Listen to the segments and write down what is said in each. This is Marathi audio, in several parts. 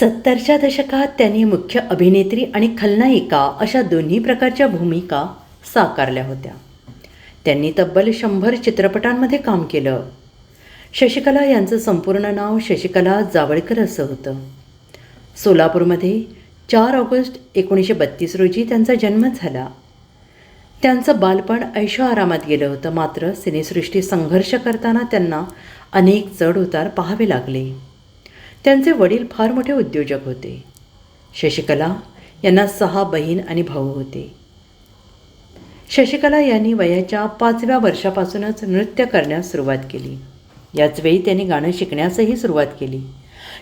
सत्तरच्या दशकात त्यांनी मुख्य अभिनेत्री आणि खलनायिका अशा दोन्ही प्रकारच्या भूमिका साकारल्या होत्या. त्यांनी तब्बल शंभर चित्रपटांमध्ये काम केलं. शशिकला यांचं संपूर्ण नाव शशिकला जावळकर असं होतं. सोलापूरमध्ये चार ऑगस्ट एकोणीसशे बत्तीस रोजी त्यांचा जन्म झाला. त्यांचं बालपण ऐशोआरामात गेलं होतं मात्र सिनेसृष्टी संघर्ष करताना त्यांना अनेक चढ उतार पाहावे लागले. त्यांचे वडील फार मोठे उद्योजक होते. शशिकला यांना सहा बहीण आणि भाऊ होते. शशिकला यांनी वयाच्या पाचव्या वर्षापासूनच नृत्य करण्यास सुरुवात केली. याच वेळी त्यांनी गाणं शिकण्यासही सुरुवात केली.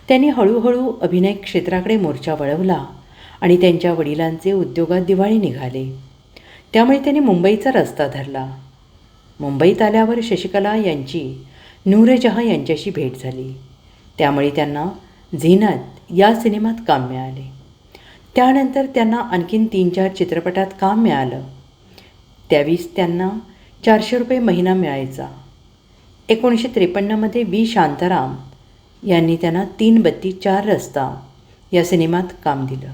त्यांनी हळूहळू अभिनय क्षेत्राकडे मोर्चा वळवला आणि त्यांच्या वडिलांचे उद्योगात दिवाळी निघाले. त्यामुळे त्यांनी मुंबईचा रस्ता धरला. मुंबईत आल्यावर शशिकला यांची नूरजहा यांच्याशी भेट झाली. त्यामुळे त्यांना झिनत या सिनेमात काम मिळाले. त्यानंतर त्यांना आणखीन तीन चार चित्रपटात काम मिळालं. त्यावीस त्यांना चारशे रुपये महिना मिळायचा. एकोणीसशे त्रेपन्नमध्ये बी शांताराम यांनी त्यांना तीन बत्ती चार रस्ता या सिनेमात काम दिलं.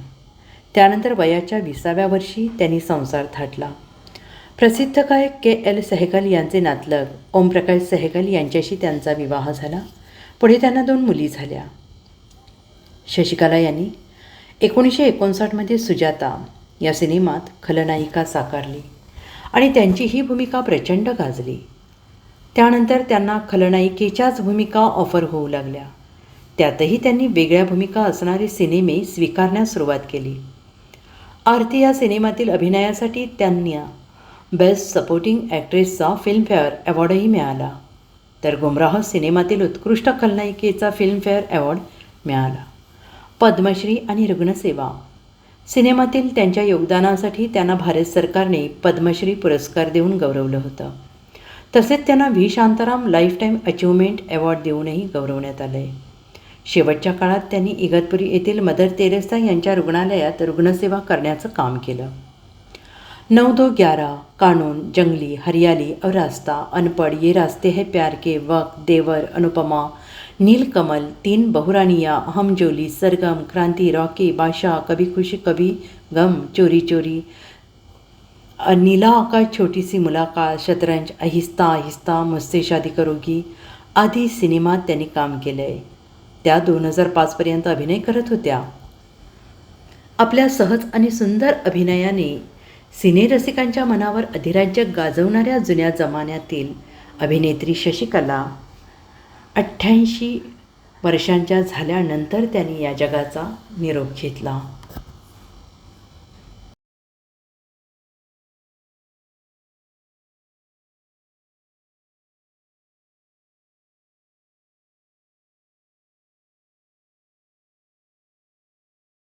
त्यानंतर वयाच्या विसाव्या वर्षी त्यांनी संसार थाटला. प्रसिद्ध गायक के. एल. सहगल यांचे नातलग ओमप्रकाश सहगल यांच्याशी त्यांचा विवाह झाला. पुढे त्यांना दोन मुली झाल्या. शशिकला यांनी एकोणीसशे एकोणसाठमध्ये सुजाता या सिनेमात खलनायिका साकारली आणि त्यांची ही भूमिका प्रचंड गाजली. त्यानंतर त्यांना खलनायिकेच्याच भूमिका ऑफर होऊ लागल्या. त्यातही त्यांनी वेगळ्या भूमिका असणारे सिनेमे स्वीकारण्यास सुरुवात केली. आरती या सिनेमातील अभिनयासाठी त्यांना बेस्ट सपोर्टिंग ॲक्ट्रेसचा फिल्मफेअर अवॉर्डही मिळाला. तर गुमराह सिनेमातील उत्कृष्ट खलनायिकेचा फिल्मफेअर अवॉर्ड मिळाला. पद्मश्री आणि रुग्णसेवा. सिनेमातील त्यांच्या योगदानासाठी त्यांना भारत सरकारने पद्मश्री पुरस्कार देऊन गौरवलं होतं. तसेच त्यांना V. Shantaram lifetime achievement award देऊनही गौरवण्यात आलं आहे शेवटच्या काळात त्यांनी इगतपुरी येथील मदर तेरेसा यांच्या रुग्णालयात रुग्णसेवा करण्याचं काम केलं. नौ दो ग्यारह कानून जंगली हरियाली और रास्ता अनपढ़ ये रास्ते है प्यार के वक्त देवर अनुपमा। नीलकमल तीन बहुरानिया अहम जोली सरगम क्रांति रॉकी बादशाह कभी खुशी कभी गम चोरी चोरी। नीला आकाश छोटी सी मुलाकात शतरंज अहिस्ता अहिस्ता मुझसे शादी करोगी। आदी सिनेमात त्यांनी काम केलं आहे त्या दोन हजार पाचपर्यंत अभिनय करत होत्या। आपल्या सहज आणि सुंदर अभिनयाने सिनेरसिकांच्या मनावर अधिराज्य गाजवणाऱ्या जुन्या जमान्यातील अभिनेत्री शशिकला अठ्ठ्याऐंशी वर्षांच्या झाल्यानंतर त्यांनी या जगाचा निरोप घेतला.